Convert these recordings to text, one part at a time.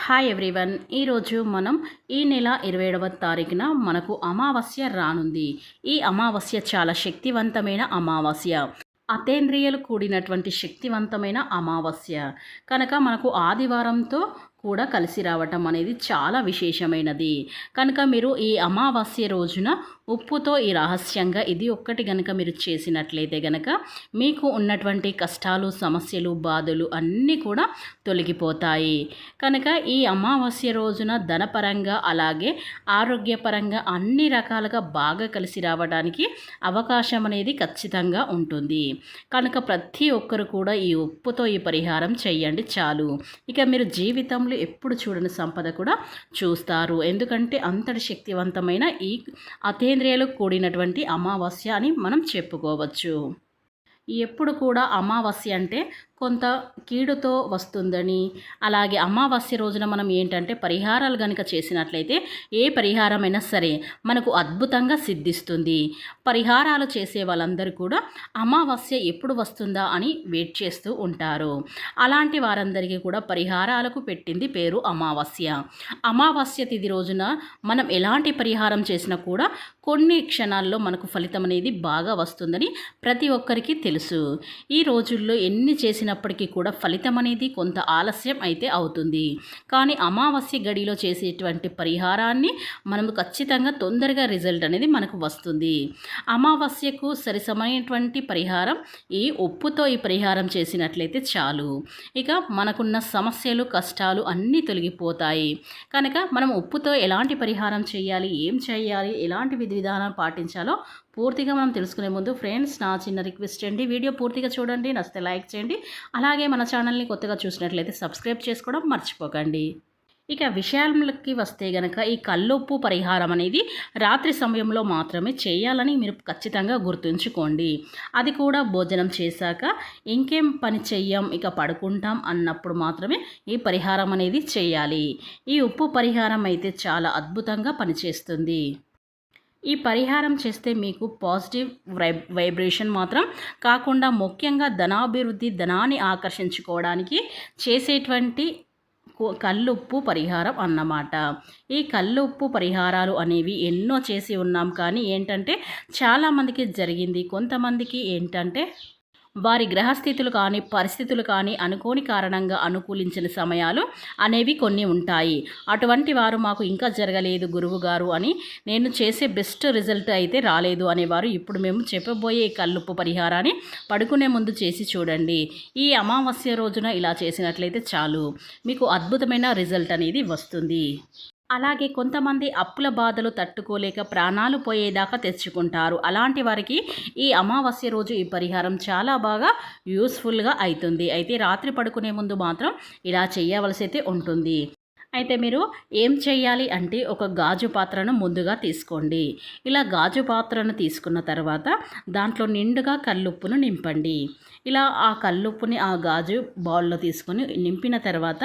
Hi everyone ఈరోజు మనం ఈ నెల ఇరవై ఏడవ తారీఖున మనకు అమావాస్య రానుంది. ఈ అమావాస్య చాలా శక్తివంతమైన అమావాస్య. అతేంద్రియలు కూడినటువంటి శక్తివంతమైన అమావాస్య. కనుక మనకు ఆదివారంతో కూడా కలిసి రావటం అనేది చాలా విశేషమైనది. కనుక మీరు ఈ అమావాస్య రోజున ఉప్పుతో ఈ రహస్యంగా ఇది ఒక్కటి గనక మీరు చేసినట్లయితే గనక మీకు ఉన్నటువంటి కష్టాలు సమస్యలు బాధలు అన్నీ కూడా తొలగిపోతాయి. కనుక ఈ అమావాస్య రోజున ధనపరంగా అలాగే ఆరోగ్యపరంగా అన్ని రకాలుగా బాగా కలిసి రావడానికి అవకాశం అనేది ఖచ్చితంగా ఉంటుంది. కనుక ప్రతి ఒక్కరు కూడా ఈ ఉప్పుతో ఈ పరిహారం చేయండి చాలు. ఇక మీరు జీవితంలో ఎప్పుడు చూడని సంపద కూడా చూస్తారు. ఎందుకంటే అంతటి శక్తివంతమైన ఈ అతేంద్రియాలకు కూడినటువంటి అమావాస్య అని మనం చెప్పుకోవచ్చు. ఎప్పుడు కూడా అమావాస్య అంటే కొంత కీడుతో వస్తుందని. అలాగే అమావాస్య రోజున మనం ఏంటంటే పరిహారాలు కనుక చేసినట్లయితే ఏ పరిహారమైనా సరే మనకు అద్భుతంగా సిద్ధిస్తుంది. పరిహారాలు చేసే వాళ్ళందరూ కూడా అమావాస్య ఎప్పుడు వస్తుందా అని వెయిట్ చేస్తూ ఉంటారు. అలాంటి వారందరికీ కూడా పరిహారాలకు పెట్టింది పేరు అమావాస్య. అమావాస్య తిథి రోజున మనం ఎలాంటి పరిహారం చేసినా కూడా కొన్ని క్షణాల్లో మనకు ఫలితం అనేది బాగా వస్తుందని ప్రతి ఒక్కరికి తెలుసు. ఈ రోజుల్లో ఎన్ని చేసినప్పటికీ కూడా ఫలితం అనేది కొంత ఆలస్యం అయితే అవుతుంది. కానీ అమావాస్య గడిలో చేసేటువంటి పరిహారాన్ని మనం ఖచ్చితంగా తొందరగా రిజల్ట్ అనేది మనకు వస్తుంది. అమావాస్యకు సరిసమైనటువంటి పరిహారం ఈ ఉప్పుతో ఈ పరిహారం చేసినట్లయితే చాలు. ఇక మనకున్న సమస్యలు కష్టాలు అన్నీ తొలగిపోతాయి. కనుక మనం ఉప్పుతో ఎలాంటి పరిహారం చేయాలి? ఏం చేయాలి? ఎలాంటి విధి విధానాలు పాటించాలో పూర్తిగా మనం తెలుసుకునే ముందు ఫ్రెండ్స్ నా చిన్న రిక్వెస్ట్ అండి. వీడియో పూర్తిగా చూడండి నచ్చితే లైక్ చేయండి. అలాగే మన ఛానల్ని కొత్తగా చూసినట్లయితే సబ్స్క్రైబ్ చేసుకోవడం మర్చిపోకండి. ఇక విషయాలకి వస్తే గనక ఈ కల్లుప్పు పరిహారం అనేది రాత్రి సమయంలో మాత్రమే చేయాలని మీరు ఖచ్చితంగా గుర్తుంచుకోండి. అది కూడా భోజనం చేశాక ఇంకేం పని చెయ్యం ఇక పడుకుంటాం అన్నప్పుడు మాత్రమే ఈ పరిహారం అనేది చేయాలి. ఈ ఉప్పు పరిహారం అయితే చాలా అద్భుతంగా పనిచేస్తుంది. ఈ పరిహారం చేస్తే మీకు పాజిటివ్ వై వైబ్రేషన్ మాత్రం కాకుండా ముఖ్యంగా ధనాభివృద్ధి ధనాన్ని ఆకర్షించుకోవడానికి చేసేటువంటి కల్లుప్పు పరిహారం అన్నమాట. ఈ కల్లుప్పు పరిహారాలు అనేవి ఎన్నో చేసి ఉన్నాం కానీ ఏంటంటే చాలామందికి జరిగింది. కొంతమందికి ఏంటంటే వారి గ్రహస్థితులు కానీ పరిస్థితులు కానీ అనుకోని కారణంగా అనుకూలించిన సమయాలు అనేవి కొన్ని ఉంటాయి. అటువంటి వారు మాకు ఇంకా జరగలేదు గురువు గారు అని నేను చేసే బెస్ట్ రిజల్ట్ అయితే రాలేదు అనేవారు ఇప్పుడు మేము చెప్పబోయే కల్లుప్పు పరిహారాన్ని పడుకునే ముందు చేసి చూడండి. ఈ అమావాస్య రోజున ఇలా చేసినట్లయితే చాలు. మీకు అద్భుతమైన రిజల్ట్ అనేది వస్తుంది. అలాగే కొంతమంది అప్పుల బాధలు తట్టుకోలేక ప్రాణాలు పోయేదాకా తెచ్చుకుంటారు. అలాంటి వారికి ఈ అమావాస్య రోజు ఈ పరిహారం చాలా బాగా యూస్ఫుల్గా అవుతుంది అయితే రాత్రి పడుకునే ముందు మాత్రం ఇలా చేయవలసి అయితే ఉంటుంది. అయితే మీరు ఏం చేయాలి అంటే ఒక గాజు పాత్రను ముందుగా తీసుకోండి. ఇలా గాజు పాత్రను తీసుకున్న తర్వాత దాంట్లో నిండుగా కల్లుప్పును నింపండి. ఇలా ఆ కల్లుప్పుని ఆ గాజు బౌల్లో తీసుకొని నింపిన తర్వాత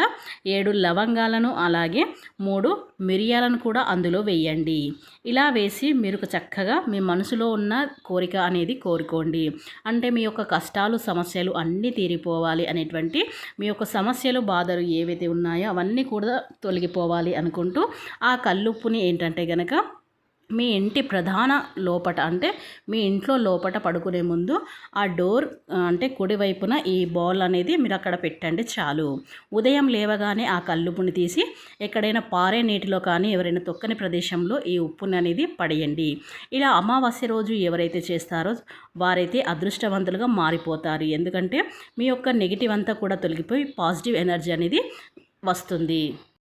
ఏడు లవంగాలను అలాగే మూడు మిరియాలను కూడా అందులో వేయండి. ఇలా వేసి మీరు చక్కగా మీ మనసులో ఉన్న కోరిక అనేది కోరుకోండి. అంటే మీ యొక్క కష్టాలు సమస్యలు అన్నీ తీరిపోవాలి అనేటువంటి మీ యొక్క సమస్యలు బాధలు ఏవైతే ఉన్నాయో అవన్నీ కూడా తొలగిపోవాలి అనుకుంటూ ఆ కల్లుప్పుని ఏంటంటే కనుక మీ ఇంటి ప్రధాన లోపట అంటే మీ ఇంట్లో లోపట పడుకునే ముందు ఆ డోర్ అంటే కుడివైపున ఈ బాల్ అనేది మీరు అక్కడ పెట్టండి చాలు. ఉదయం లేవగానే ఆ కల్లుపుని తీసి ఎక్కడైనా పారే నీటిలో కానీ ఎవరైనా తొక్కని ప్రదేశంలో ఈ ఉప్పుని అనేది పడేయండి. ఇలా అమావాస్య రోజు ఎవరైతే చేస్తారో వారైతే అదృష్టవంతులుగా మారిపోతారు. ఎందుకంటే మీ యొక్క నెగిటివ్ అంతా కూడా తొలగిపోయి పాజిటివ్ ఎనర్జీ అనేది వస్తుంది.